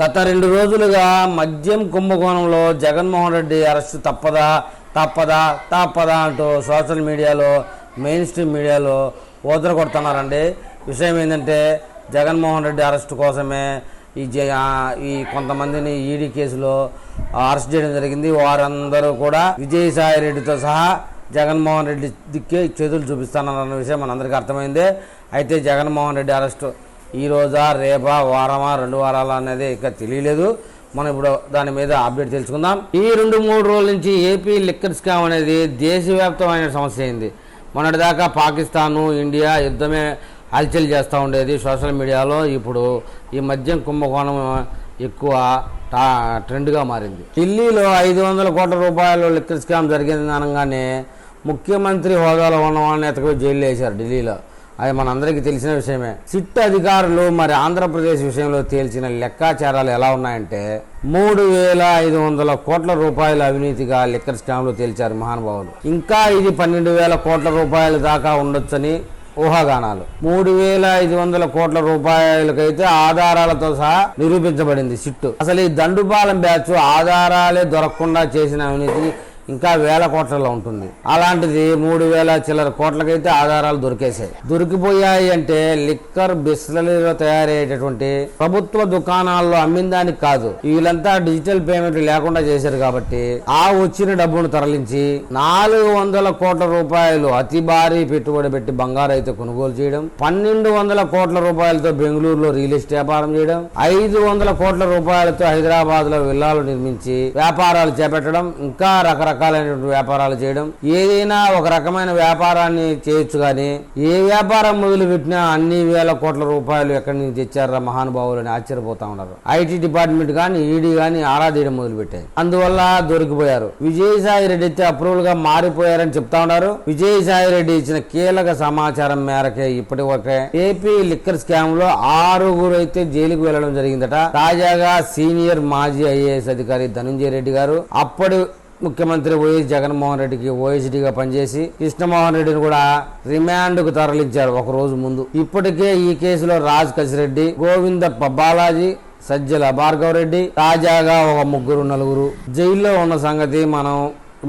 గత రెండు రోజులుగా మద్యం కుంభకోణంలో జగన్మోహన్ రెడ్డి అరెస్టు తప్పదా తప్పదా తప్పదా అంటూ సోషల్ మీడియాలో మెయిన్ స్ట్రీమ్ మీడియాలో ఓదర కొడుతున్నారండి. విషయం ఏంటంటే జగన్మోహన్ రెడ్డి అరెస్ట్ కోసమే ఈ జ ఈ కొంతమందిని ఈడీ కేసులో అరెస్ట్ చేయడం జరిగింది. వారందరూ కూడా విజయసాయి రెడ్డితో సహా జగన్మోహన్ రెడ్డి దిక్కే చేతులు చూపిస్తానన్న విషయం మనందరికీ అర్థమైంది. అయితే జగన్మోహన్ రెడ్డి అరెస్టు ఈ రోజా రేపా వారమా రెండు వారాలా అనేది ఇంకా తెలియలేదు. మనం ఇప్పుడు దాని మీద అప్డేట్ తెలుసుకుందాం. ఈ రెండు మూడు రోజుల నుంచి ఏపీ లిక్కర్ స్కామ్ అనేది దేశవ్యాప్తమైన సమస్య అయింది. మొన్నటిదాకా పాకిస్తాను ఇండియా యుద్ధమే హల్చల్ చేస్తూ ఉండేది సోషల్ మీడియాలో. ఇప్పుడు ఈ మద్యం కుంభకోణం ఎక్కువ టా ట్రెండ్గా మారింది. ఢిల్లీలో ఐదు వందల కోట్ల రూపాయలు లిక్కర్ స్కామ్ జరిగింది అనగానే ముఖ్యమంత్రి హోదాలో ఉన్న వాళ్ళని ఎతకపోయి జైలు వేశారు ఢిల్లీలో. అది మనందరికీ తెలిసిన విషయమే. సిట్ అధికారులు మరి ఆంధ్రప్రదేశ్ విషయంలో తేల్చిన లెక్కాచారాలు ఎలా ఉన్నాయంటే మూడు వేల ఐదు వందల కోట్ల రూపాయల అవినీతిగా లిక్కర్ స్కామ్లో తేల్చారు మహానుభావులు. ఇంకా ఇది పన్నెండు వేల కోట్ల రూపాయల దాకా ఉండొచ్చని ఊహాగానాలు. మూడు వేల ఐదు వందల కోట్ల రూపాయలకైతే ఆధారాలతో సహా నిరూపించబడింది సిట్టు. అసలు ఈ దండుపాలెం బ్యాచ్ ఆధారాలే దొరకకుండా చేసిన అవినీతి ఇంకా వేల కోట్లలో ఉంటుంది. అలాంటిది మూడు వేల చిల్లర కోట్లకైతే ఆధారాలు దొరికేసాయి దొరికిపోయాయి అంటే లిక్కర్ బిస్లరీలో తయారయ్యేటటువంటి ప్రభుత్వ దుకాణాల్లో అమ్మిన దానికి కాదు వీళ్ళంతా డిజిటల్ పేమెంట్ లేకుండా చేశారు కాబట్టి ఆ వచ్చిన డబ్బును తరలించి నాలుగు వందల కోట్ల రూపాయలు అతి భారీ పెట్టుబడి పెట్టి బంగారు అయితే కొనుగోలు చేయడం పన్నెండు వందల కోట్ల రూపాయలతో బెంగళూరులో రియల్ ఎస్టేట్ వ్యాపారం చేయడం ఐదు వందల కోట్ల రూపాయలతో హైదరాబాద్లో విల్లాలు నిర్మించి వ్యాపారాలు చేపట్టడం ఇంకా రకరకాల రకాలైనటువంటి వ్యాపారాలు చేయడం ఏదైనా ఒక రకమైన వ్యాపారాన్ని చేయొచ్చు కానీ ఏ వ్యాపారం మొదలు పెట్టినా అన్ని వేల కోట్ల రూపాయలు ఎక్కడి నుంచి తెచ్చారా మహానుభావులు అని ఆశ్చర్యపోతా ఉన్నారు. ఐటీ డిపార్ట్మెంట్ కానీ ఈడీ కానీ ఆరాధీయడం మొదలు పెట్టాయి. అందువల్ల దొరికిపోయారు. విజయసాయి రెడ్డి అయితే అప్రూవల్గా మారిపోయారని చెప్తా ఉన్నారు. విజయసాయి రెడ్డి ఇచ్చిన కీలక సమాచారం మేరకే ఇప్పటి వరకే ఏపీ లిక్కర్ స్కామ్లో ఆరుగురు అయితే జైలుకు వెళ్ళడం జరిగిందట. తాజాగా సీనియర్ మాజీ ఐఏఎస్ అధికారి ధనుంజయ రెడ్డి గారు అప్పటి ముఖ్యమంత్రి వైఎస్ జగన్మోహన్ రెడ్డికి ఓఎస్డీగా పనిచేసి కృష్ణమోహన్ రెడ్డిని కూడా రిమాండ్కు తరలించారు ఒక రోజు ముందు. ఇప్పటికే ఈ కేసులో రాజ్ కసిరెడ్డి గోవిందప్ప బాలాజీ సజ్జల భార్గవ రెడ్డి తాజాగా ఒక ముగ్గురు నలుగురు. జైల్లో ఉన్న సంగతి మనం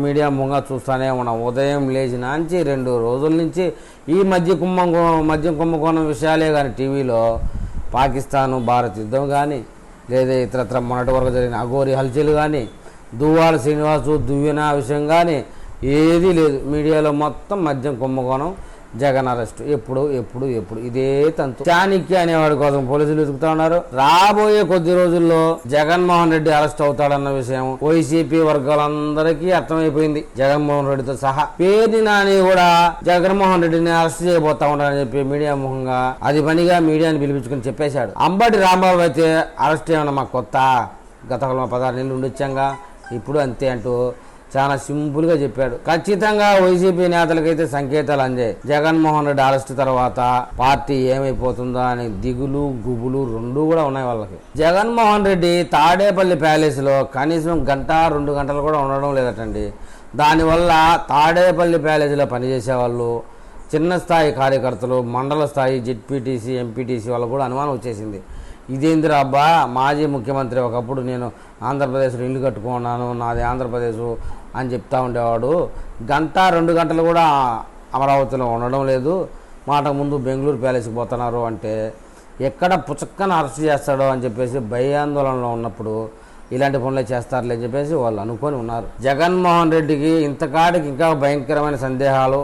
మీడియా ముంగా చూస్తానే ఉన్నాం. ఉదయం లేచిన నుంచి రెండు రోజుల నుంచి ఈ మధ్య కుంభకో మద్యం కుంభకోణం విషయాలే కానీ టీవీలో పాకిస్తాను భారత్ యుద్ధం కానీ లేదా ఇతరత్ర మొన్నటి వరకు జరిగిన అఘోరి హల్చల్ కానీ దువ్వాల శ్రీనివాసు దువ్విన విషయం కానీ ఏదీ లేదు. మీడియాలో మొత్తం మద్యం కుంభకోణం జగన్ అరెస్ట్. ఎప్పుడు ఎప్పుడు ఎప్పుడు. ఇదే తంతు. చాణిక్య అనేవాడి కోసం పోలీసులు వెతుకుతా ఉన్నారు. రాబోయే కొద్ది రోజుల్లో జగన్మోహన్ రెడ్డి అరెస్ట్ అవుతాడన్న విషయం వైసీపీ వర్గాలందరికీ అర్థమైపోయింది. జగన్మోహన్ రెడ్డితో సహా పేరుని నాని కూడా జగన్మోహన్ రెడ్డిని అరెస్ట్ చేయబోతా ఉన్నాడని చెప్పి మీడియా ముఖంగా అది పనిగా మీడియాని పిలిపించుకుని చెప్పేశాడు. అంబటి రాంబాబు అయితే అరెస్ట్ ఏమన్నా మాకు కొత్త గత పదహారు నెలలు ఉండొచ్చాగా. ఇప్పుడు అంతే అంటూ చాలా సింపుల్గా చెప్పాడు. ఖచ్చితంగా వైసీపీ నేతలకైతే సంకేతాలు అందాయి. జగన్మోహన్ రెడ్డి అరెస్ట్ తర్వాత పార్టీ ఏమైపోతుందా అనే దిగులు గుబులు రెండు కూడా ఉన్నాయి వాళ్ళకి. జగన్మోహన్ రెడ్డి తాడేపల్లి ప్యాలెస్లో కనీసం గంట రెండు గంటలు కూడా ఉండడం లేదటండి. దానివల్ల తాడేపల్లి ప్యాలెస్లో పనిచేసేవాళ్ళు చిన్న స్థాయి కార్యకర్తలు మండల స్థాయి జెడ్పీటీసీ ఎంపీటీసీ వాళ్ళు కూడా అనుమానం వచ్చేసింది. ఇదేందిరా అబ్బా? మాజీ ముఖ్యమంత్రి ఒకప్పుడు నేను ఆంధ్రప్రదేశ్లో ఇల్లు కట్టుకున్నాను నాది ఆంధ్రప్రదేశ్ అని చెప్తా ఉండేవాడు. గంట రెండు గంటలు కూడా అమరావతిలో ఉండడం లేదు. మాట ముందు బెంగళూరు ప్యాలెస్కి పోతున్నారు అంటే ఎక్కడ పుచ్చక్కన అరెస్ట్ చేస్తాడో అని చెప్పేసి భయాందోళనలో ఉన్నప్పుడు ఇలాంటి పనులే చేస్తారులే అని చెప్పేసి వాళ్ళు అనుకొని ఉన్నారు. జగన్మోహన్ రెడ్డికి ఇంతకాడికి ఇంకా భయంకరమైన సందేహాలు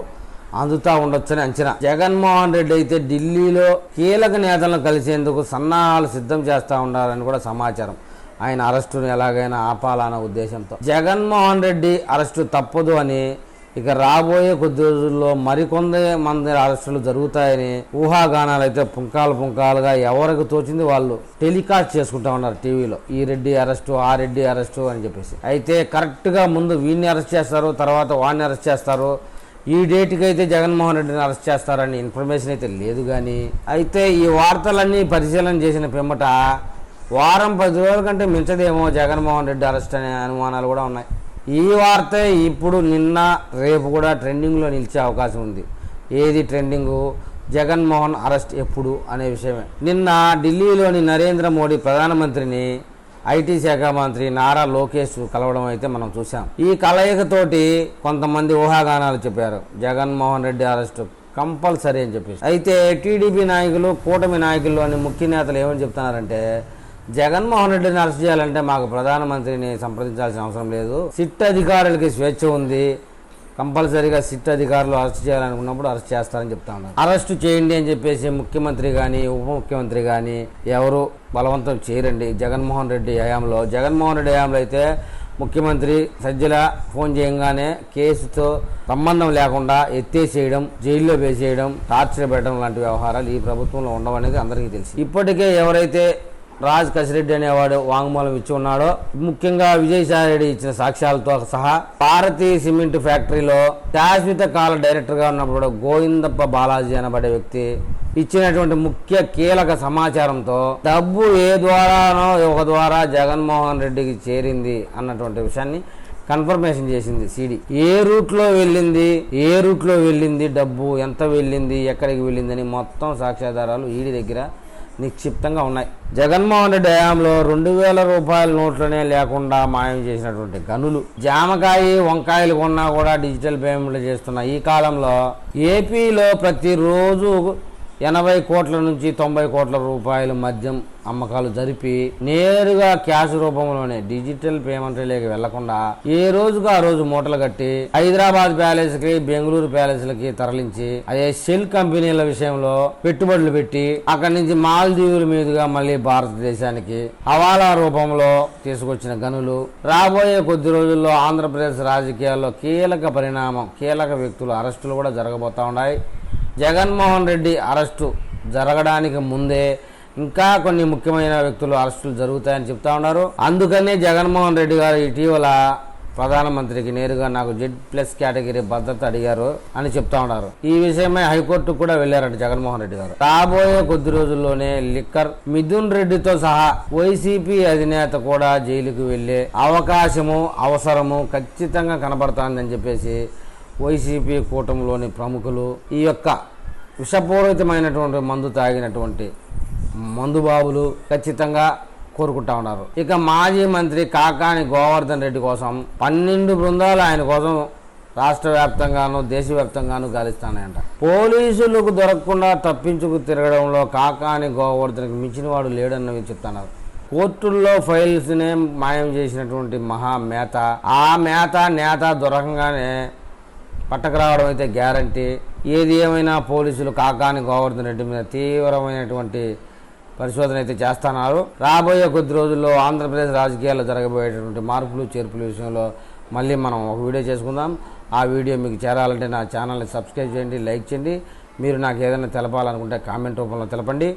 అందుతా ఉండొచ్చని అంచనా. జగన్మోహన్ రెడ్డి అయితే ఢిల్లీలో కీలక నేతలను కలిసేందుకు సన్నాహాలు సిద్ధం చేస్తూ ఉండాలని కూడా సమాచారం. ఆయన అరెస్టును ఎలాగైనా ఆపాలన్న ఉద్దేశంతో. జగన్మోహన్ రెడ్డి అరెస్టు తప్పదు అని ఇక రాబోయే కొద్ది రోజుల్లో మరికొందరి మంది అరెస్టులు జరుగుతాయని ఊహాగానాలు అయితే పుంకాలు పుంకాలుగా ఎవరికి తోచింది వాళ్ళు టెలికాస్ట్ చేసుకుంటా ఉన్నారు టీవీలో. ఈ రెడ్డి అరెస్టు ఆ రెడ్డి అరెస్టు అని చెప్పేసి. అయితే కరెక్ట్గా ముందు వీడిని అరెస్ట్ చేస్తారు తర్వాత వాడిని అరెస్ట్ చేస్తారు ఈ డేట్కి అయితే జగన్మోహన్ రెడ్డిని అరెస్ట్ చేస్తారని ఇన్ఫర్మేషన్ అయితే లేదు కానీ అయితే ఈ వార్తలన్నీ పరిశీలన చేసిన పిమ్మట వారం పది రోజుల కంటే మించదేమో జగన్మోహన్ రెడ్డి అరెస్ట్ అనే అనుమానాలు కూడా ఉన్నాయి. ఈ వార్త ఇప్పుడు నిన్న రేపు కూడా ట్రెండింగ్లో నిలిచే అవకాశం ఉంది. ఏది ట్రెండింగు? జగన్మోహన్ అరెస్ట్ ఎప్పుడు అనే విషయమే. నిన్న ఢిల్లీలోని నరేంద్ర మోడీ ప్రధానమంత్రిని ఐటీ శాఖ మంత్రి నారా లోకేష్ కలవడం అయితే మనం చూసాం ఈ కలయికతోటి కొంతమంది ఊహాగానాలు చెప్పారు. జగన్మోహన్ రెడ్డి అరెస్టు కంపల్సరీ అని చెప్పేసి. అయితే టీడీపీ నాయకులు కూటమి నాయకులు అని ముఖ్య నేతలు ఏమని చెప్తున్నారంటే జగన్మోహన్ రెడ్డిని అరెస్ట్ చేయాలంటే మాకు ప్రధానమంత్రిని సంప్రదించాల్సిన అవసరం లేదు. సిట్ అధికారులకి స్వేచ్ఛ ఉంది. కంపల్సరీగా సిట్ అధికారులు అరెస్ట్ చేయాలనుకున్నప్పుడు అరెస్ట్ చేస్తారని చెప్తా ఉన్నారు. అరెస్ట్ చేయండి అని చెప్పేసి ముఖ్యమంత్రి కానీ ఉప ముఖ్యమంత్రి కానీ ఎవరు బలవంతం చేయరండి. జగన్మోహన్ రెడ్డి హయాంలో. జగన్మోహన్ రెడ్డి హయాంలో అయితే ముఖ్యమంత్రి సజ్జల ఫోన్ చేయగానే కేసుతో సంబంధం లేకుండా ఎత్తేసేయడం జైల్లో వేసేయడం టార్చర్ పెట్టడం లాంటి వ్యవహారాలు ఈ ప్రభుత్వంలో ఉండవనేది అందరికీ తెలుసు. ఇప్పటికే ఎవరైతే రాజ్ కసిరెడ్డి అనేవాడు వాంగ్మూలం ఇచ్చి ఉన్నాడో. ముఖ్యంగా విజయసాయి రెడ్డి ఇచ్చిన సాక్ష్యాలతో సహా భారతీ సిమెంట్ ఫ్యాక్టరీలో శాశ్వత కాల డైరెక్టర్గా ఉన్నప్పుడు గోవిందప్ప బాలాజీ అనబడే వ్యక్తి ఇచ్చినటువంటి ముఖ్య కీలక సమాచారంతో డబ్బు ఏ ద్వారానో ఒక ద్వారా జగన్మోహన్ రెడ్డికి చేరింది అన్నటువంటి విషయాన్ని కన్ఫర్మేషన్ చేసింది సిడి. ఏ రూట్లో వెళ్ళింది ఏ రూట్లో వెళ్ళింది డబ్బు ఎంత వెళ్ళింది ఎక్కడికి వెళ్ళిందని మొత్తం సాక్ష్యాధారాలు ఈడి దగ్గర నిక్షిప్తంగా ఉన్నాయి. జగన్మోహన్ రెడ్డి హయాంలో రెండు వేల రూపాయల నోట్లనే లేకుండా మాయం చేసినటువంటి గనులు జామకాయ వంకాయలు కొన్నా కూడా డిజిటల్ పేమెంట్లు చేస్తున్నాయి ఈ కాలంలో ఏపీలో ప్రతిరోజు ఎనభై కోట్ల నుంచి తొంభై కోట్ల రూపాయల మద్యం అమ్మకాలు జరిపి నేరుగా క్యాష్ రూపంలోనే డిజిటల్ పేమెంట్లోకి వెళ్ళకుండా ఏ రోజుకు ఆ రోజు మూటలు కట్టి హైదరాబాద్ ప్యాలెస్కి బెంగళూరు ప్యాలెస్లకి తరలించి అదే షెల్ కంపెనీల విషయంలో పెట్టుబడులు పెట్టి అక్కడి నుంచి మాల్దీవుల మీదుగా మళ్ళీ భారతదేశానికి హవాలా రూపంలో తీసుకొచ్చిన గనులు రాబోయే కొద్ది రోజుల్లో ఆంధ్రప్రదేశ్ రాజకీయాల్లో కీలక పరిణామం కీలక వ్యక్తులు అరెస్టులు కూడా జరగబోతా ఉన్నాయి. జగన్మోహన్ రెడ్డి అరెస్టు జరగడానికి ముందే ఇంకా కొన్ని ముఖ్యమైన వ్యక్తులు అరెస్టులు జరుగుతాయని చెప్తా ఉన్నారు. అందుకనే జగన్మోహన్ రెడ్డి గారు ఇటీవల ప్రధానమంత్రికి నేరుగా నాకు జెడ్ ప్లస్ కేటగిరీ భద్రత అడిగారు అని చెప్తా ఉన్నారు. ఈ విషయమై హైకోర్టుకు కూడా వెళ్ళారంట జగన్మోహన్ రెడ్డి గారు. రాబోయే కొద్ది రోజుల్లోనే లిక్కర్ మిథున్ రెడ్డితో సహా వైసీపీ అధినేత కూడా జైలుకు వెళ్ళే అవకాశము అవసరము ఖచ్చితంగా కనబడుతోందని చెప్పేసి వైసీపీ కూటమిలోని ప్రముఖులు ఈ యొక్క విషపూరితమైనటువంటి మందు తాగినటువంటి మందుబాబులు ఖచ్చితంగా కోరుకుంటా ఉన్నారు. ఇక మాజీ మంత్రి కాకాని గోవర్ధన్ రెడ్డి కోసం పన్నెండు బృందాలు ఆయన కోసం రాష్ట్ర వ్యాప్తంగాను దేశవ్యాప్తంగాను గాలిస్తానాయంట పోలీసులకు దొరకకుండా తప్పించుకు తిరగడంలో కాకాని గోవర్ధన్కి మించిన వాడు లేడన్నవి చెప్తున్నారు. కోర్టుల్లో ఫైల్స్నే మాయం చేసినటువంటి మహా మేత ఆ మేత నేత దొరకంగానే పట్టకరావడం అయితే గ్యారంటీ. ఏది ఏమైనా పోలీసులు కాకాని గోవర్ధన్ రెడ్డి మీద తీవ్రమైనటువంటి పరిశోధన అయితే చేస్తున్నారు. రాబోయే కొద్ది రోజుల్లో ఆంధ్రప్రదేశ్ రాజకీయాల్లో జరగబోయేటటువంటి మార్పులు చేర్పుల విషయంలో మళ్ళీ మనం ఒక వీడియో చేసుకుందాం. ఆ వీడియో మీకు చేరాలంటే నా ఛానల్ని సబ్స్క్రైబ్ చేయండి లైక్ చేయండి. మీరు నాకు ఏదైనా తెలపాలనుకుంటే కామెంట్ రూపంలో తెలపండి.